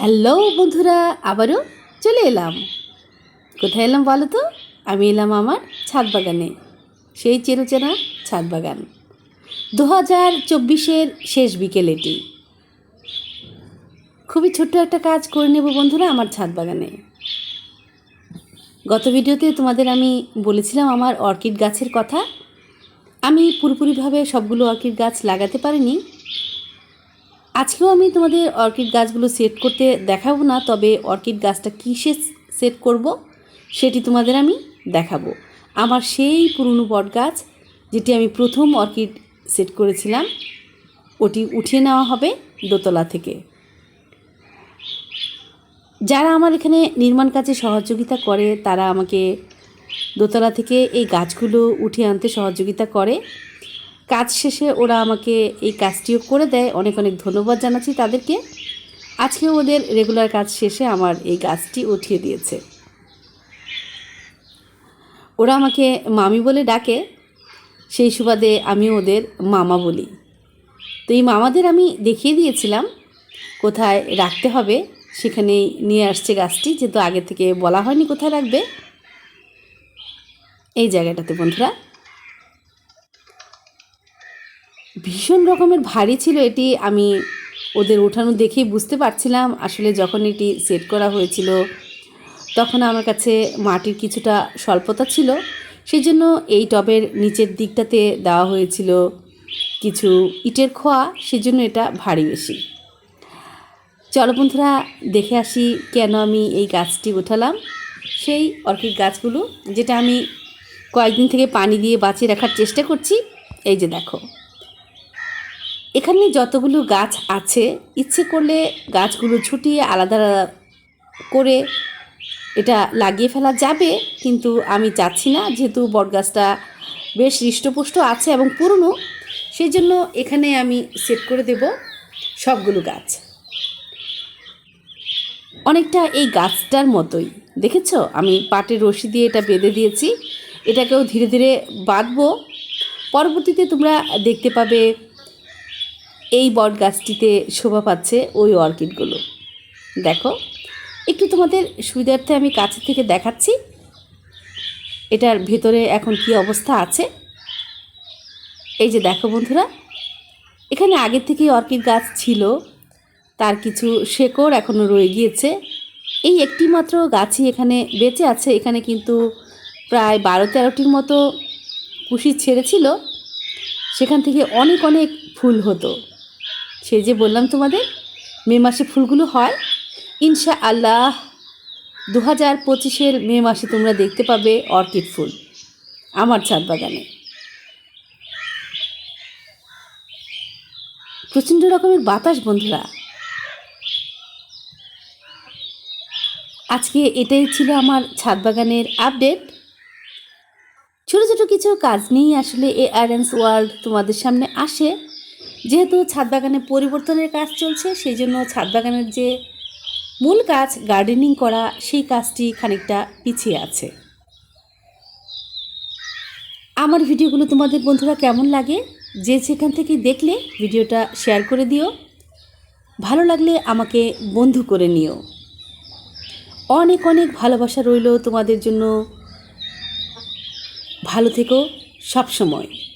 Hello বন্ধুরা, আবারও চলে এলাম। কোথায় এলাম বলো তো? আমি এলাম আমার ছাদ বাগানে, সেই চেনা ছাদ বাগান। দু হাজার চব্বিশের শেষ বিকেল এটি। খুবই ছোট্ট একটা কাজ করে নেব বন্ধুরা আমার ছাদ বাগানে। গত ভিডিওতে তোমাদের আমি বলেছিলাম আমার অর্কিড গাছের কথা। আমি পুরোপুরিভাবে সবগুলো অর্কিড গাছ লাগাতে পারিনি। আজকেও আমি তোমাদের অর্কিড গাছগুলো সেট করতে দেখাবো না, তবে অর্কিড গাছটা কিসে সেট করব সেটি তোমাদের আমি দেখাবো। আমার সেই পুরনো বট গাছ যেটি আমি প্রথম অর্কিড সেট করেছিলাম, ওটি উঠিয়ে নেওয়া হবে দোতলা থেকে। যারা আমার এখানে নির্মাণ কাজে সহযোগিতা করে, তারা আমাকে দোতলা থেকে এই গাছগুলো উঠিয়ে আনতে সহযোগিতা করে। কাজ শেষে ওরা আমাকে এই কাজটিও করে দেয়। অনেক অনেক ধন্যবাদ জানাচ্ছি তাদেরকে। আজকে ওদের রেগুলার কাজ শেষে আমার এই গাছটি উঠিয়ে দিয়েছে। ওরা আমাকে মামি বলে ডাকে। সেই সুবাদে আমি ওদের মামা বলি। তো এই মামাদের আমি দেখিয়ে দিয়েছিলাম কোথায় রাখতে হবে। সেখানেই নিয়ে আসছে গাছটি যেহেতু আগে থেকে বলা হয়নি কোথায় রাখবে। এই জায়গাটাতে বন্ধুরা। ভীষণ রকমের ভারী ছিল এটি, আমি ওদের ওঠানো দেখেই বুঝতে পারছিলাম। আসলে যখন এটি সেট করা হয়েছিল, তখন আমার কাছে মাটির কিছুটা স্বল্পতা ছিল। সেই জন্য এই টবের নিচের দিকটাতে দেওয়া হয়েছিল কিছু ইটের খোয়া, সেজন্য এটা ভারী বেশি। চলো বন্ধুরা, দেখে আসি কেন আমি এই গাছটি ওঠালাম। সেই অর্কিড গাছগুলো, যেটা আমি কয়েকদিন থেকে পানি দিয়ে বাঁচিয়ে রাখার চেষ্টা করছি, এই যে দেখো। এখানে যতগুলো গাছ আছে, ইচ্ছে করলে গাছগুলো ছুটিয়ে আলাদা করে এটা লাগিয়ে ফেলা যাবে, কিন্তু আমি চাচ্ছি না, যেহেতু বটগাছটা বেশ হৃষ্টপুষ্ট আছে এবং পুরনো সেই জন্য এখানে আমি সেট করে দেব সবগুলো গাছ। অনেকটা এই গাছটার মতোই, দেখেছ? আমি পাটের রশি দিয়ে এটা বেঁধে দিয়েছি, এটাকেও ধীরে ধীরে বাঁধবো। পরবর্তীতে তোমরা দেখতে পাবে এই বট গাছটিতে শোভা পাচ্ছে ওই অর্কিডগুলো। দেখো, একটু তোমাদের সুবিধার্থে আমি কাছে থেকে দেখাচ্ছি। এটার ভেতরে এখন কি অবস্থা আছে? এই যে দেখো বন্ধুরা, এখানে আগের থেকেই অর্কিড গাছ ছিল, তার কিছু শেকড় এখনও রয়ে গিয়েছে। এই একটি মাত্র গাছই এখানে বেঁচে আছে, এখানে কিন্তু প্রায় বারো তেরোটির মতো কুশি ছেড়েছিল। সেখান থেকে অনেক অনেক ফুল হতো। সেই যে বললাম তোমাদের, মে মাসে ফুলগুলো হয় ইনশা আল্লাহ দু হাজার পঁচিশের মে মাসে তোমরা দেখতে পাবে অর্কিড ফুল আমার ছাদ বাগানে। প্রচণ্ড রকমের বাতাস বন্ধুরা। আজকে এটাই ছিল আমার ছাদ বাগানের আপডেট। ছোটো ছোটো কিছু কাজ নিয়েই আসলে এ আরএন্স ওয়ার্ল্ড তোমাদের সামনে আসে। যেহেতু ছাদ বাগানে পরিবর্তনের কাজ চলছে, সেই জন্য ছাদ বাগানের যে মূল কাজ গার্ডেনিং করা, সেই কাজটি খানিকটা পিছিয়ে আছে। আমার ভিডিওগুলো তোমাদের বন্ধুরা কেমন লাগে, যে সেখান থেকে দেখলে ভিডিওটা শেয়ার করে দিও। ভালো লাগলে আমাকে বন্ধু করে নিও। অনেক অনেক ভালোবাসা রইল তোমাদের জন্য। ভালো থেকো সবসময়।